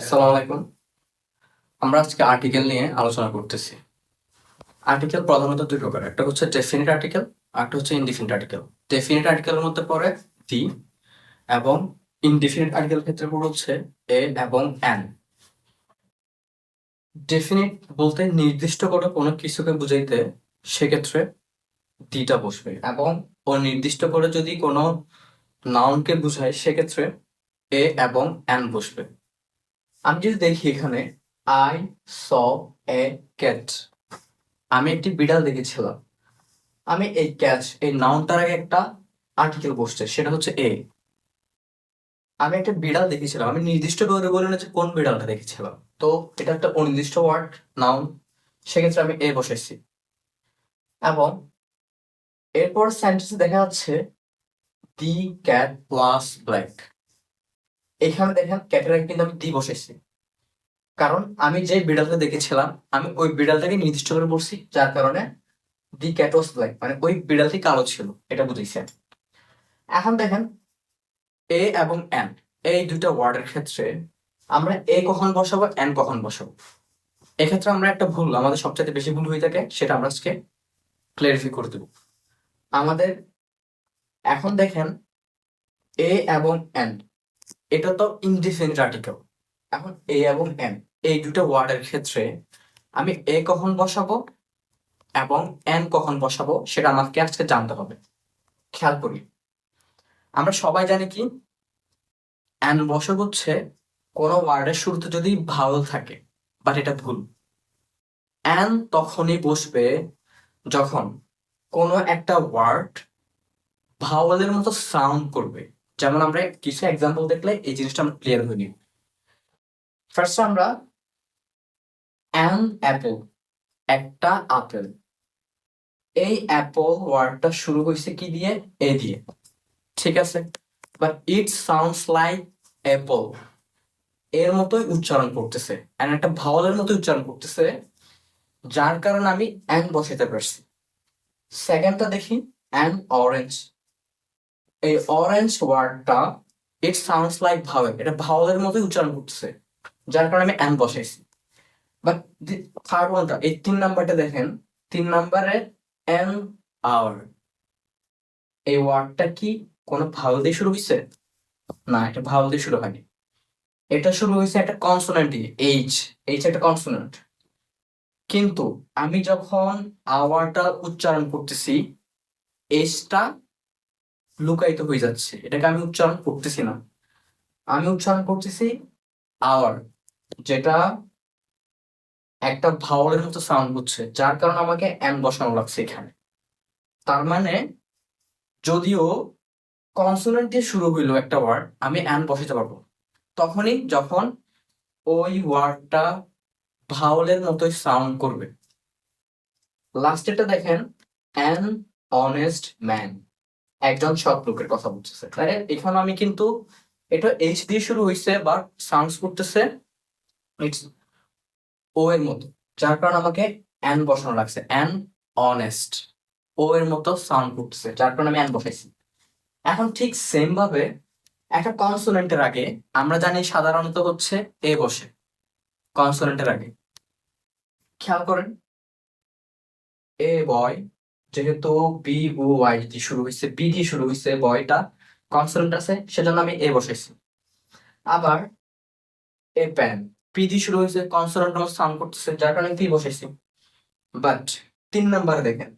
আসসালামু আলাইকুম। আমরা আজকে আর্টিকেল নিয়ে আলোচনা করতেছি। আর্টিকেল প্রধানত দুই প্রকার, একটা হচ্ছে ডেফিনিট আর্টিকেল আর একটা হচ্ছে ইনডিফিনিট আর্টিকেল ডেফিনিট আর্টিকেলের মধ্যে পড়ে দি এবং ইনডিফিনিট আর্টিকেল ক্ষেত্রে পড়ে হচ্ছে এ এবং এন ডেফিনিট বলতে নির্দিষ্ট করে কোনো কিছুকে বুঝাইতে সেক্ষেত্রে দিটা বসবে এবং ও নির্দিষ্ট করে যদি কোনো নাউনকে বুঝায়, সেক্ষেত্রে এ এবং এন বসবে। আমি যদি দেখি এখানে আই স এ ক্যাট আমি একটি বিড়াল দেখেছিলাম। আমি এই ক্যাচ এই নাউনটার আগে একটা আর্টিকেল বসছে, সেটা হচ্ছে এ আমি একটা বিড়াল দেখেছিলাম। আমি নির্দিষ্ট করে বলি না যে কোন বিড়ালটা দেখেছিলাম। তো এটা একটা অনির্দিষ্ট ওয়ার্ড নাউন সেক্ষেত্রে আমি এ বসেছি। এবং এরপর সেন্টেন্সে দেখা যাচ্ছে দি ক্যাট প্লাস ব্ল্যাক এখানে দেখেন ক্যাটের আগে কিন্তু আমি দি বসাইছি। কারণ আমি যে বিড়ালটা দেখেছিলাম, আমি ওই বিড়ালটাকে নির্দিষ্ট করে বলছি, যার কারণে দি ক্যাট ওয়াজ ব্ল্যাক মানে ওই বিড়ালটি কালো ছিল, এটা বুঝেছি আমি। এখন দেখেন এ এবং এন এই দুইটা ওয়ার্ডের ক্ষেত্রে আমরা এ কখন বসাবো এন কখন বসাবো? এক্ষেত্রে আমরা একটা ভুল, আমাদের সবচেয়ে বেশি ভুল হয়ে থাকে, সেটা আমরা আজকে ক্লিয়ারিফাই করে দেব। আমাদের, এখন দেখেন এ এবং এন এটা তো ইনডিফিনিট আর্টিকেল এখন এ এবং এন এই দুটো ওয়ার্ডের ক্ষেত্রে আমি এ কখন বসাবো এবং এন কখন বসাবো সেটা আমাকে আজকে জানতে হবে। খেয়াল করি। আমরা সবাই জানি কি এন বসে হচ্ছে কোনো ওয়ার্ডের শুরুতে যদি ভাওয়াল থাকে বাট এটা ভুল। এন তখনই বসবে যখন কোনো একটা ওয়ার্ড ভাওয়ালের মতো সাউন্ড করবে। যেমন আমরা কিছু এক্সাম্পল দেখলে এই জিনিসটা আমরা ক্লিয়ার হয়ে নিই। ফার্স্ট আমরা অ্যান অ্যাপেল একটা আপেল এই অ্যাপল ওয়ার্ডটা শুরু হয়েছে কি দিয়ে? এ দিয়ে। ঠিক আছে? But it sounds like apple এর মতোই উচ্চারণ করতেছে। এন্ড একটা ভাওয়ালের মতো উচ্চারণ করতেছে, যার কারণে আমি অ্যান বসাতে পারছি। সেকেন্ডটা দেখি অ্যান অরেঞ্জ এই অরেঞ্জ ওয়ার্ডটা ইট সাউন্ডস লাইক ভাওয়েল। এটা ভাওয়ালের মতোই উচ্চারণ করতেছে, যার কারণে আমি অ্যান বসাইছি। বাট থার্ড ওয়ানটা এই তিন নাম্বারটা দেখেন, তিন নাম্বারে এন আওয়ার এই ওয়ার্ডটা কি কোনো ভাওয়াল দিয়ে শুরু হয়েছে না, এটা ভাওয়াল দিয়ে শুরু হয়নি। এটা শুরু হয়েছে একটা কনসোনেন্ট দিয়ে এইচ এইচ একটা কনসোনেন্ট কিন্তু আমি যখন আওয়ারটা উচ্চারণ করতেছি এইচটা লুকায়িত হয়ে যাচ্ছে। এটাকে আমি উচ্চারণ করতেছি না। আমি উচ্চারণ করতেছি আওয়ার যেটা একটা ভাওয়ালের মতো সাউন্ড হচ্ছে, যার কারণে আমাকে এন বসানো লাগছে এখানে। তার মানে যদিও কনসোনেন্ট দিয়ে শুরু হইল একটা ওয়ার্ড আমি অ্যান বসাতে পারব। তখনই যখন ওই ওয়ার্ডটা ভাওয়ালের মতোই সাউন্ড করবে। লাস্টেরটা দেখেন অ্যান অনেস্ট ম্যান একজন সৎ লোকের কথা বলতেছে। তাই এখানে আমি কিন্তু এটা এইচ দিয়ে শুরু হয়েছে বাট সাউন্ডস করতেছে ইটস ও এর মতো। যার কারণে আমাকে অ্যান বসানো লাগছে। অ্যান অনেস্ট ও এর মতো সাউন্ড করতেছে, যার কারণে আমি অ্যান বসাইছি। এখন ঠিক সেম ভাবে একটা কনসোনেন্টের আগে আমরা জানি সাধারণত হচ্ছে এ বসে। কনসোনেন্টের আগে। খেয়াল করেন। এ বয় যেহেতু বি ও ওয়াই দিয়ে শুরু হয়েছে বি দিয়ে শুরু হয়েছে বয়টা কনসোনেন্ট আছে, সেজন্য আমি এ বসাইছি। আবার এ প্যান পি দিয়ে শুরু হয়েছে কনসোনেন্ট সাউন্ড করতেছে, যার কারণে পি বসাইছি। বাট তিন নাম্বারে দেখেন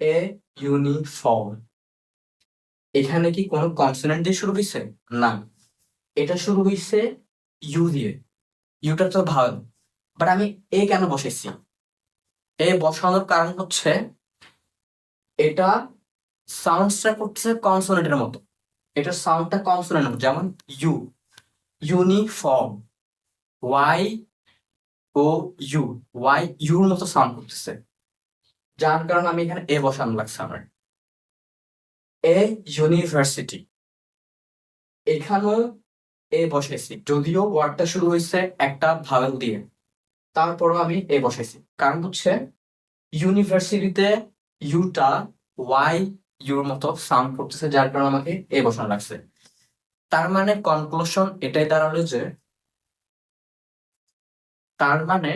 এ ইউনিফর্ম এখানে কি কোনো কনসোনেন্ট দিয়ে শুরু হয়েছে না। এটা শুরু হয়েছে ইউ দিয়ে। ইউটা তো ভালো। বাট আমি এ কেন বসাইছি? এ বসানোর কারণ হচ্ছে এটা সাউন্ডসটা করতেছে কনসোনেন্টের মতো। এটা সাউন্ডটা কনসোনেন্টের মতো, যেমন U uniform Y O U Y your মতো সাউন্ড করতেছে। যার কারণে আমি এখানে এ বসানো লাগছে আমার। এ ইউনিভার্সিটি এখানেও এ বসাইছি। যদিও ওয়ার্ডটা শুরু হয়েছে একটা ভাওয়েল দিয়ে, তারপরও আমি এ বসাইছি। কারণ হচ্ছে ইউনিভার্সিটিতে ইউটা ওয়াই ইউর মতো সাউন্ড করতেছে, যার কারণে আমাকে এ বসানো লাগছে। তার মানে কনক্লুশন এটাই দাঁড়াল যে, তার মানে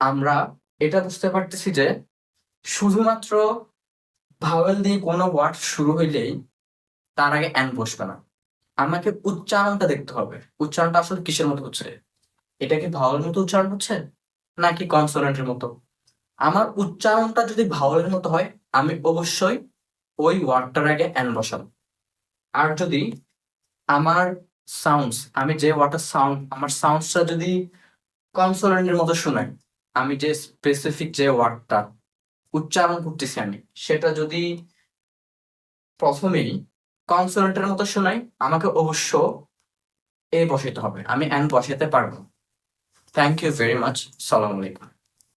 আমরা এটা বুঝতে পারতেছি যে, শুধুমাত্র ভাওয়েল দিয়ে কোনো ওয়ার্ড শুরু হইলেই তার আগে অ্যান বসবে না। আমাকে উচ্চারণটা দেখতে হবে। উচ্চারণটা আসলে কিসের মতো হচ্ছে? এটা কি ভাওয়ালের মতো উচ্চারণ হচ্ছে? নাকি কনসোনেন্টের মতো? আমার উচ্চারণটা যদি ভাওয়ালের মতো হয়, আমি অবশ্যই ওই ওয়ার্ডটার আগে অ্যান বসাবো। আর যদি আমার সাউন্ডস আমি যে ওয়ার্ডটা সাউন্ড আমার সাউন্ডসটা যদি কনসোনেন্টের মতো শোনাই আমি যে স্পেসিফিক যে ওয়ার্ডটা উচ্চারণ করতেছি আমি, সেটা যদি প্রথমেই কনসোনেন্টের মতো শোনাই আমাকে অবশ্য এ বসাইতে হবে। আমি অ্যান বসাতে পারব। থ্যাংক ইউ ভেরি মাচ সালাম আলাইকুম